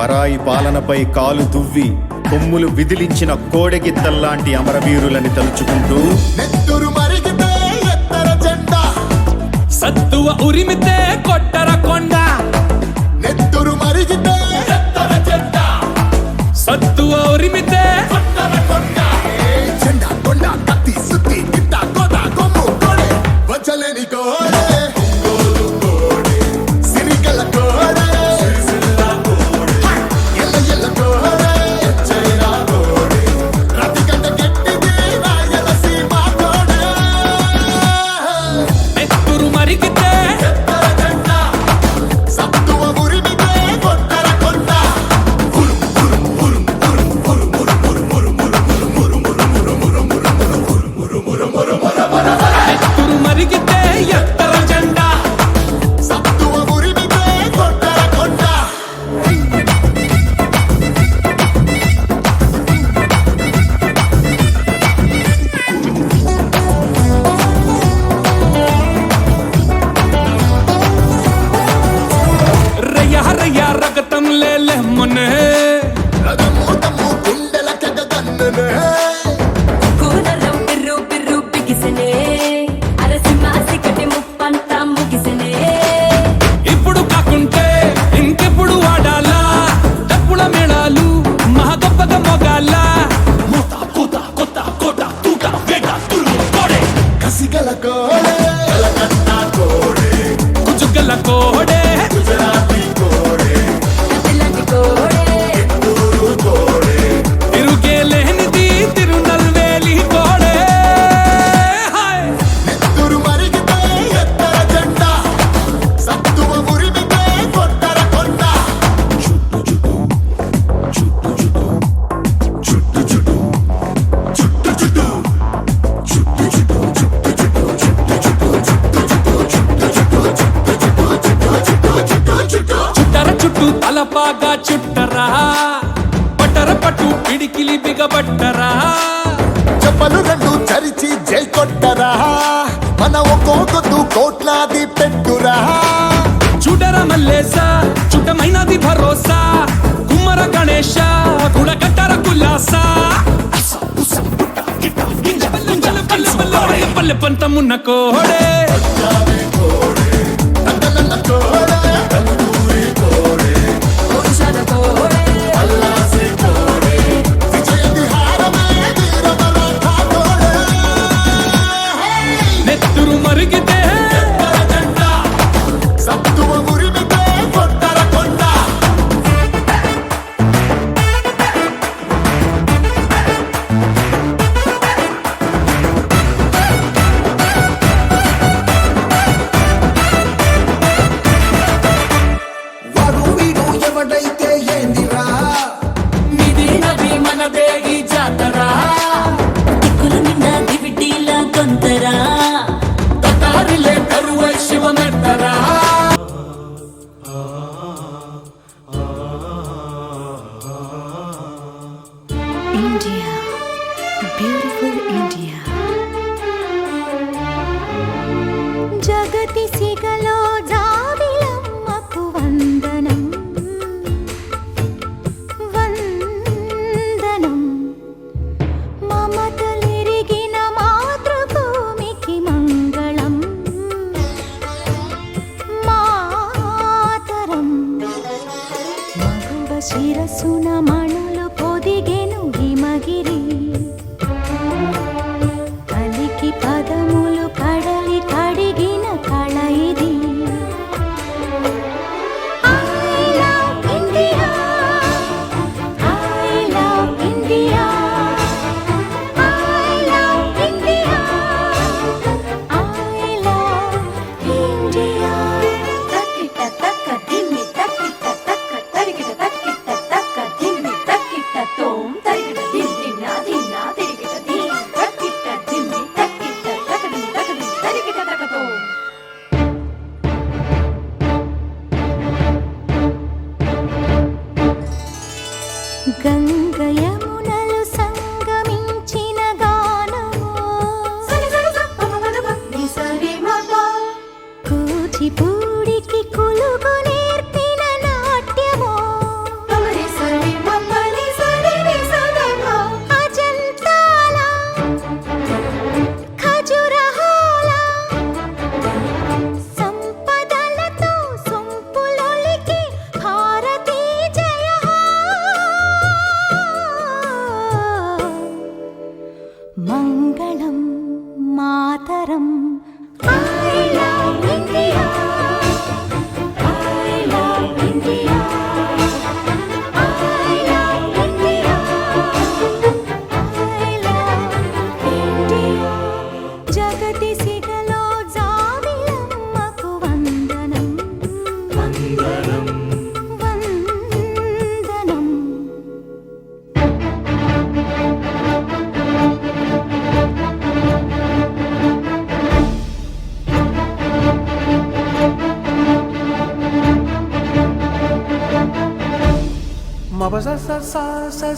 పరాయి పాలనపై కాలు తువ్వి కొమ్ములు విదిలించిన కోడెగిత్తల్లాంటి అమరవీరులని తలుచుకుంటూ సత్తువ ఉరిమితే కొట్టర కొండ. నెత్తురు మరిగితే సత్తువ ఉరిమితే కొట్టర మొన్నే రథమూతము గుండెల కగ గన్ననే కూరలం బిర్రు బిర్రు బిగిసనే ఉల్లాస కుమ్మర గణేష గుడగట్టర కుల్లాస పల్లె పంతమున్న కోడే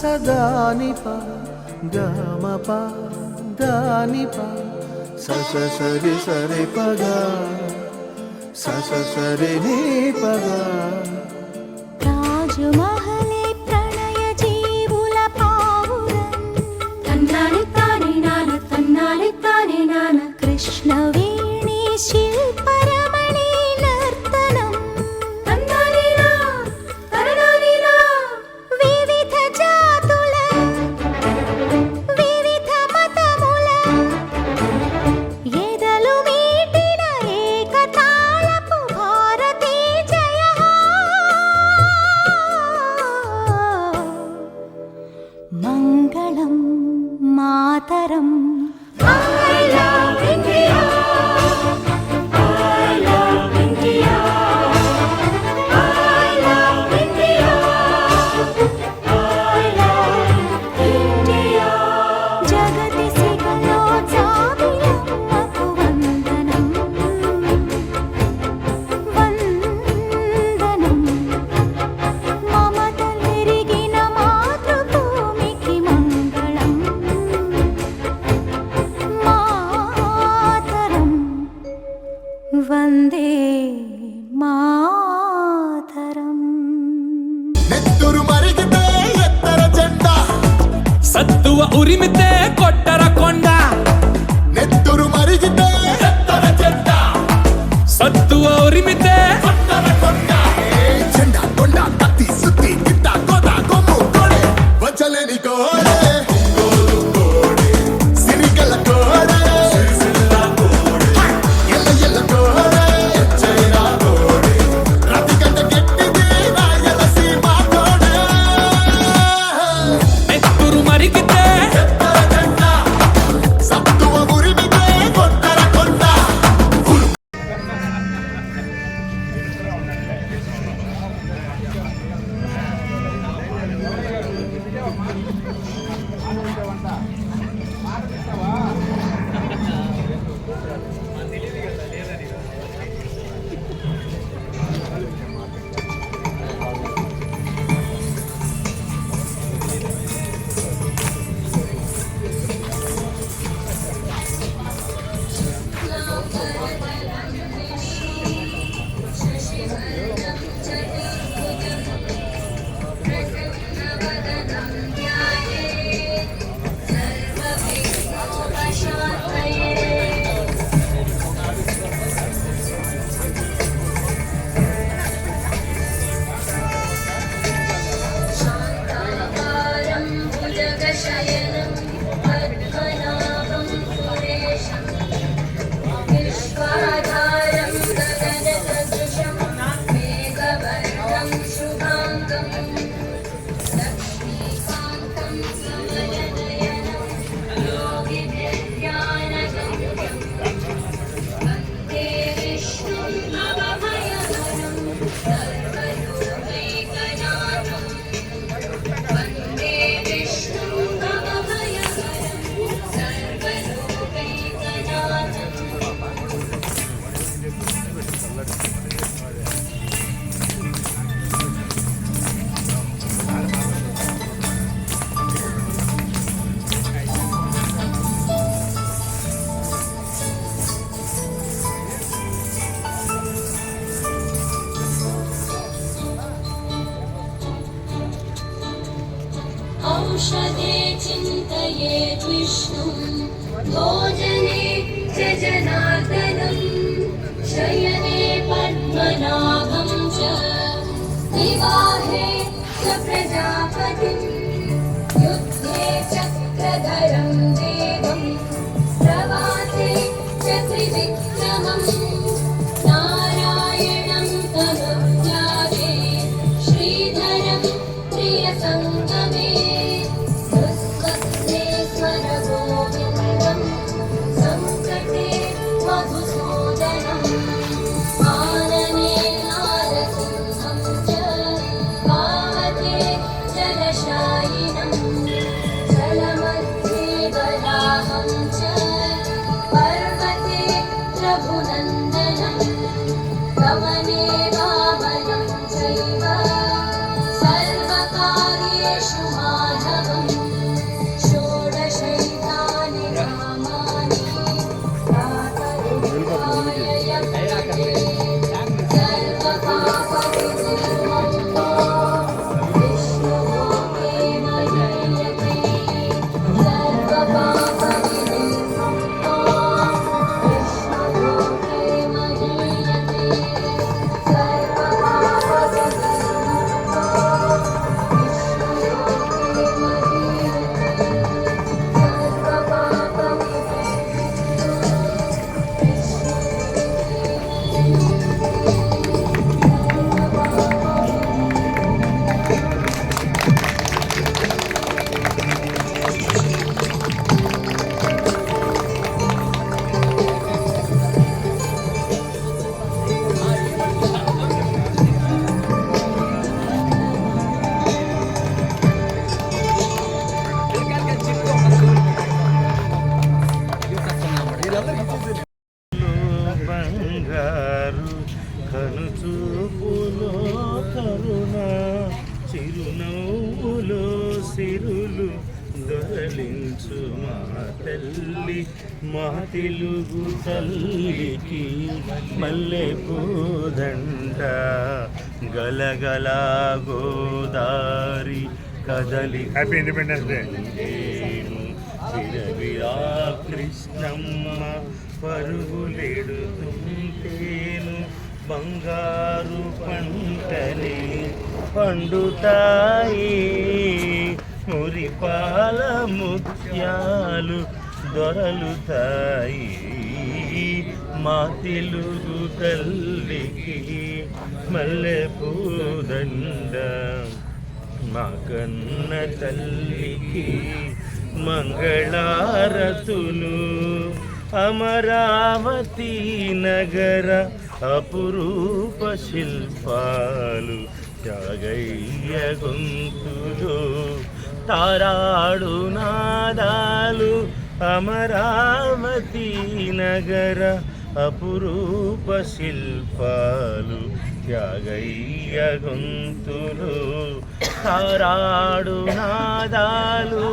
సదానిప గమప దానిప. సస సరి సరి పగా సస సరి పగా గలగల గోదారి కదలి హ్యాపీ ఇండిపెండెన్స్ డే విరవిరా కృష్ణమ్మ పరుగులెడుతుంటేను బంగారు పంటలే పండుతాయి. మురిపాల ముత్యాలు దొరలుతాయి. మా తెలుగు తల్లికి మల్లె పూదండ మా కన్న తల్లికి మంగళారతులు. అమరావతి నగర అపురూప శిల్పాలు. త్యాగయ్య గొంతులు తారాడు నాదాలు. అమరావతి నగర అపురూప శిల్పాలు త్యాగయ్య గొంతులు తారాడు నాదాలు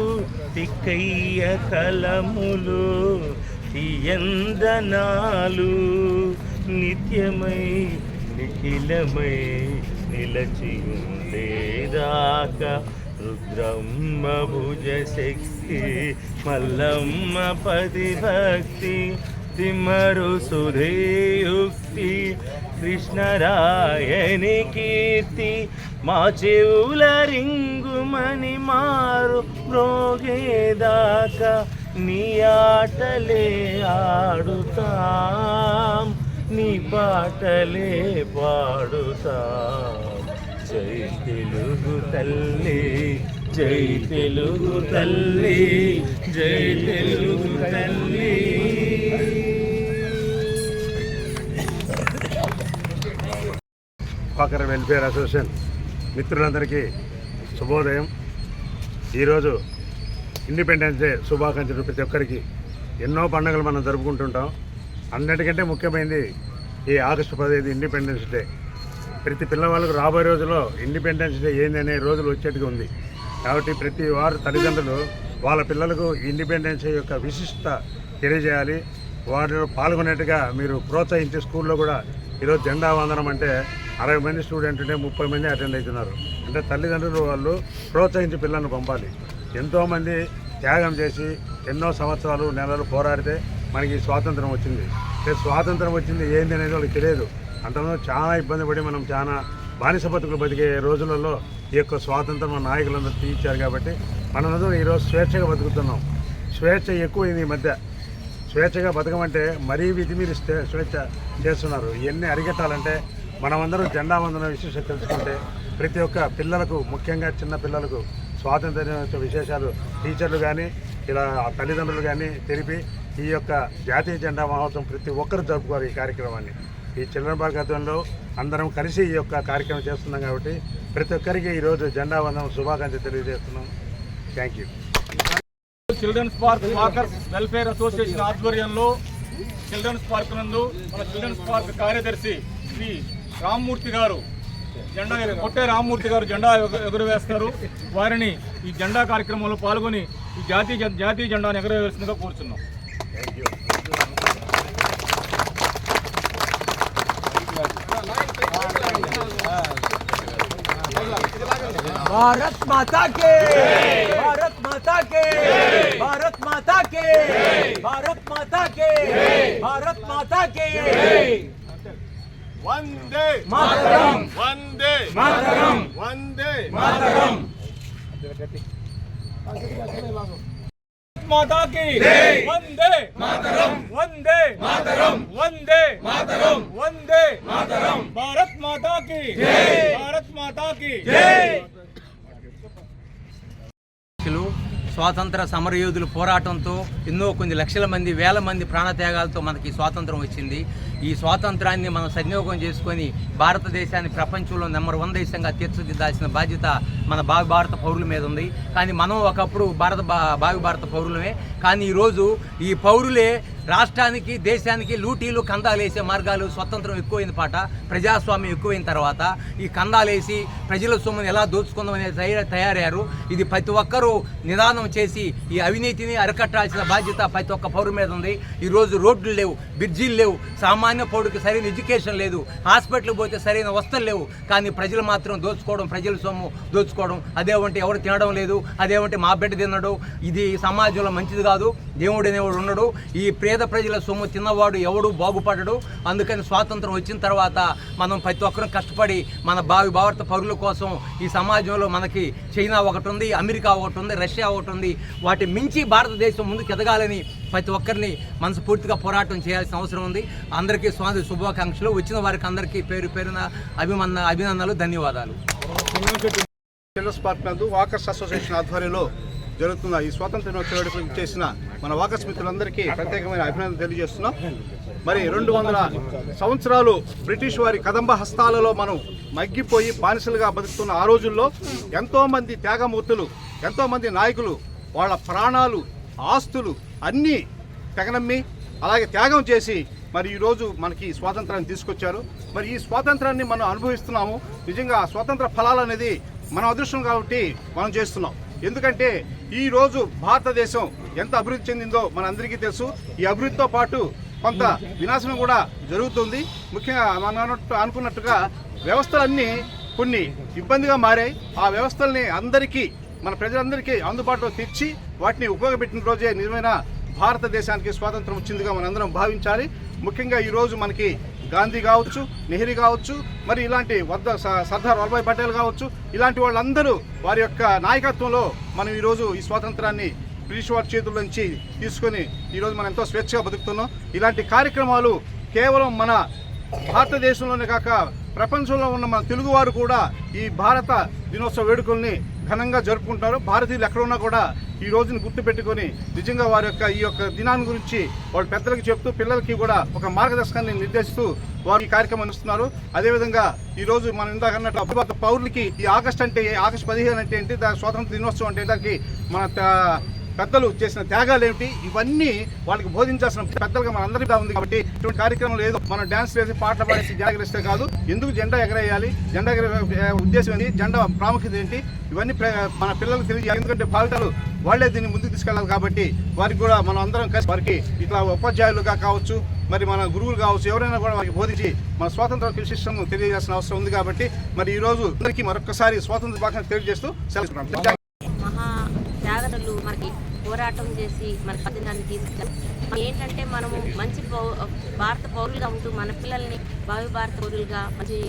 తిక్కయ్య కలములు తీయందనాలు నిత్యమై నిఖిలమై నిలచి ఉండేదాకా రుద్రమ్మ భుజ శక్తి మల్లమ్మ పది భక్తి తిమ్మరు సుధేయుక్తి కృష్ణరాయని కీర్తి మా చెవుల రింగుమని మారు మ్రోగేదాకా నీ ఆటలే ఆడుతాం నీ పాటలే పాడుతాం జై తెలుగు తల్లి జై తెలుగు తల్లి జై తెలుగు తల్లి వాకర్ వెల్ఫేర్ అసోసియేషన్ మిత్రులందరికీ శుభోదయం. ఈరోజు ఇండిపెండెన్స్ డే శుభాకాంక్షలు ప్రతి ఒక్కరికి. ఎన్నో పండుగలు మనం జరుపుకుంటుంటాం. అన్నిటికంటే ముఖ్యమైనది ఈ ఆగస్టు పదిహేను ఇండిపెండెన్స్ డే. ప్రతి పిల్లవాళ్ళకు రాబోయే రోజుల్లో ఇండిపెండెన్స్ డే ఏంది అనే రోజులు వచ్చేట్టుగా ఉంది. కాబట్టి ప్రతి వారు తల్లిదండ్రులు వాళ్ళ పిల్లలకు ఇండిపెండెన్స్ డే యొక్క విశిష్టత తెలియజేయాలి. వాటిలో పాల్గొనేట్టుగా మీరు ప్రోత్సహించే స్కూల్లో కూడా ఈరోజు జెండా వందనం అంటే అరవై మంది స్టూడెంట్ ఉంటే ముప్పై మంది అటెండ్ అవుతున్నారు. అంటే తల్లిదండ్రులు వాళ్ళు ప్రోత్సహించి పిల్లల్ని పంపాలి. ఎంతోమంది త్యాగం చేసి ఎన్నో సంవత్సరాలు నెలలు పోరాడితే మనకి స్వాతంత్రం వచ్చింది. స్వాతంత్రం వచ్చింది ఏంది అనేది వాళ్ళకి తెలియదు. అంతకుముందు చాలా ఇబ్బంది పడి మనం చాలా బానిస బతుకులు బతికే రోజులలో ఈ యొక్క స్వాతంత్రం మన నాయకులందరూ తీర్చారు కాబట్టి మనందరం ఈరోజు స్వేచ్ఛగా బతుకుతున్నాం. స్వేచ్ఛ ఎక్కువైంది ఈ మధ్య. స్వేచ్ఛగా బతకమంటే మరీ విధి మీరు స్వేచ్ఛ చేస్తున్నారు. ఇవన్నీ అరిగెట్టాలంటే మనమందరం జెండా వందన విశేషం తెలుసుకుంటే ప్రతి ఒక్క పిల్లలకు ముఖ్యంగా చిన్న పిల్లలకు స్వాతంత్ర విశేషాలు టీచర్లు కానీ ఇలా తల్లిదండ్రులు కానీ తెలిపి ఈ యొక్క జాతీయ జెండా మహోత్సవం ప్రతి ఒక్కరు జరుపుకోవాలి ఈ కార్యక్రమాన్ని. ఈ చిల్డ్రన్ పార్క్ గతంలో అందరం కలిసి ఈ యొక్క కార్యక్రమం చేస్తున్నాం కాబట్టి ప్రతి ఒక్కరికి ఈరోజు జెండా వందనం శుభాకాంక్షలు తెలియజేస్తున్నాం. Thank you children's park walkers welfare association ఆధ్వర్యంలో చిల్డ్రన్స్ పార్క్ నందు మన చిల్డ్రన్స్ పార్క్ కార్యదర్శి శ్రీ రామ్మూర్తి గారు జెండా కొట్టే రామ్మూర్తి గారు జెండా ఎగురవేస్తారు. వారిని ఈ జెండా కార్యక్రమంలో పాల్గొని ఈ జాతీయ జాతీయ జెండాను ఎగురవేసిందిగా కోరుతున్నాం భారత్ భారత్ మాతా కే! భారత్ మాతా కే! భారత్ మాతా కే! వందే మాతరం వందే మాతరం వందే మాతరం మాతాకి. వందే మాతరం వందే మాతరం వందే మాతరం వందే మాతరం భారత్ మాతాకి. భారత్ మాతాకి. జై స్వాతంత్ర సమరయోధుల పోరాటంతో ఎన్నో కొన్ని లక్షల మంది వేల మంది ప్రాణత్యాగాలతో మనకి స్వాతంత్రం వచ్చింది. ఈ స్వాతంత్రాన్ని మనం సద్వినియోగం చేసుకొని భారతదేశాన్ని ప్రపంచంలో నెంబర్ వన్ దేశంగా తీర్చిదిద్దాల్సిన బాధ్యత మన భావి భారత పౌరుల మీద ఉంది. కానీ మనం ఒకప్పుడు భారత భా- భావి భారత పౌరులమే. కానీ ఈరోజు ఈ పౌరులే రాష్ట్రానికి దేశానికి లూటీలు కందాలేసే మార్గాలు స్వతంత్రం ఎక్కువైన పాట. ప్రజాస్వామ్యం ఎక్కువైన తర్వాత ఈ కందాలేసి ప్రజల సొమ్మును ఎలా దోచుకుందామనే తయారు తయారయ్యారు. ఇది ప్రతి ఒక్కరూ నిదానం చేసి ఈ అవినీతిని అరికట్టాల్సిన బాధ్యత ప్రతి ఒక్క పౌరు మీద ఉంది. ఈరోజు రోడ్లు లేవు. బ్రిడ్జీలు లేవు. సామాన్య పౌరుడికి సరైన ఎడ్యుకేషన్ లేదు. హాస్పిటల్కి పోతే సరైన వస్తువులు లేవు. కానీ ప్రజలు మాత్రం దోచుకోవడం ప్రజల సొమ్ము దోచుకోవడం అదేమంటే ఎవరు తినడం లేదు అదేమంటే మా బిడ్డ తినడు. ఇది సమాజంలో మంచిది కాదు. దేవుడు అనేవాడు ఉండడు. ఈ పేద ప్రజల సొమ్ము తిన్నవాడు ఎవడు బాగుపడడు. అందుకని స్వాతంత్రం వచ్చిన తర్వాత మనం ప్రతి ఒక్కరూ కష్టపడి మన భావి భారత పౌరుల కోసం ఈ సమాజంలో మనకి చైనా ఒకటి ఉంది అమెరికా ఒకటి ఉంది రష్యా ఒకటి ఉంది. వాటి మించి భారతదేశం ముందుకు ఎదగాలని ప్రతి ఒక్కరిని మనస్ఫూర్తిగా పోరాటం చేయాల్సిన అవసరం ఉంది. అందరికీ స్వామి శుభాకాంక్షలు. వచ్చిన వారికి అందరికీ పేరు పేరున అభిమన్న అభినందనలు ధన్యవాదాలు. చిల్డ్రన్స్ పార్క్ నందు వాకర్స్ అసోసియేషన్ ఆధ్వర్యంలో జరుగుతున్న ఈ స్వాతంత్ర దినోత్సవ చేసిన మన వాకర్స్ మిత్రులందరికీ ప్రత్యేకమైన అభినందన తెలియజేస్తున్నాం. మరి రెండు వందల సంవత్సరాలు బ్రిటిష్ వారి కదంబ హస్తాలలో మనం మగ్గిపోయి బానిసలుగా బతుకుతున్న ఆ రోజుల్లో ఎంతోమంది త్యాగమూర్తులు ఎంతోమంది నాయకులు వాళ్ళ ప్రాణాలు ఆస్తులు అన్నీ తెగనమ్మి అలాగే త్యాగం చేసి మరి ఈరోజు మనకి స్వాతంత్రాన్ని తీసుకొచ్చారు. మరి ఈ స్వాతంత్రాన్ని మనం అనుభవిస్తున్నాము. నిజంగా స్వాతంత్ర ఫలాలు అనేది మన అదృష్టం కాబట్టి మనం చేస్తున్నాం. ఎందుకంటే ఈరోజు భారతదేశం ఎంత అభివృద్ధి చెందిందో మనందరికీ తెలుసు. ఈ అభివృద్ధితో పాటు కొంత వినాశనం కూడా జరుగుతుంది. ముఖ్యంగా మనం అన్నట్టు- అనుకున్నట్టుగా వ్యవస్థలన్నీ కొన్ని ఇబ్బందిగా మారాయి. ఆ వ్యవస్థల్ని అందరికీ మన ప్రజలందరికీ అందుబాటులో తెచ్చి వాటిని ఉపయోగపెట్టిన రోజే నిజమైన భారతదేశానికి స్వాతంత్రం వచ్చిందిగా మనందరం భావించాలి. ముఖ్యంగా ఈరోజు మనకి గాంధీ కావచ్చు నెహ్రూ కావచ్చు మరి ఇలాంటి వద్ద స- సర్దార్ వల్లభాయ్ పటేల్ కావచ్చు ఇలాంటి వాళ్ళందరూ వారి యొక్క నాయకత్వంలో మనం ఈరోజు ఈ స్వాతంత్రాన్ని బ్రిటిష్ వారి చేతుల నుంచి తీసుకొని ఈరోజు మనం ఎంతో స్వేచ్ఛగా బతుకుతున్నాం. ఇలాంటి కార్యక్రమాలు కేవలం మన భారతదేశంలోనే కాక ప్రపంచంలో ఉన్న మన తెలుగువారు కూడా ఈ భారత దినోత్సవ వేడుకల్ని ఘనంగా జరుపుకుంటారు భారతీయులు ఎక్కడ ఉన్నా కూడా ఈ రోజుని గుర్తుపెట్టుకొని నిజంగా వారి యొక్క ఈ యొక్క దినాన్ని గురించి వాళ్ళ పెద్దలకి చెప్తూ పిల్లలకి కూడా ఒక మార్గదర్శకాన్ని నిర్దేశిస్తూ వారు ఈ కార్యక్రమం ఇస్తున్నారు అదేవిధంగా ఈరోజు మనం ఇందాక అన్నట్టు పౌరులకి ఈ ఆగస్ట్ అంటే ఆగస్ట్ పదిహేను అంటే ఏంటి దాని స్వాతంత్ర దినోత్సవం అంటే దానికి మన త- పెద్దలు చేసిన త్యాగాలు ఏమిటి? ఇవన్నీ వాళ్ళకి బోధించాల్సిన పెద్దలుగా మన అందరికీ ఉంది కాబట్టి ఇటువంటి కార్యక్రమం లేదు మనం డ్యాన్స్ వేసి పాటలు పాడేసి జాగ్రత్తగా కాదు. ఎందుకు జెండా ఎగరేయాలి? జెండా ఎగరే ఉద్దేశం ఏంటి? జెండా ప్రాముఖ్యత ఏంటి? ఇవన్నీ మన పిల్లలకు తెలియజేయాలి ఎందుకంటే బాలికలు వాళ్ళే దీన్ని ముందుకు తీసుకెళ్ళాలి కాబట్టి వారికి కూడా మనం అందరం కలిసి వారికి ఇట్లా ఉపాధ్యాయులుగా కావచ్చు మరి మన గురువులు కావచ్చు ఎవరైనా కూడా వారికి బోధించి మన స్వాతంత్ర విశిష్టం తెలియజేసిన అవసరం ఉంది కాబట్టి మరి ఈ రోజు అందరికీ మరొకసారి స్వాతంత్ర భాషను తెలియజేస్తూ సెలవు పోరాటం చేసి మన పద్ధతిని తీసుకెళ్ళాం ఏంటంటే మనము మంచి భారత పౌరులుగా ఉంటూ మన పిల్లల్ని భావి భారత పౌరులుగా మంచి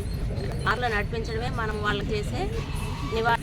మార్లో నడిపించడమే మనం వాళ్ళకి చేసే నివారణ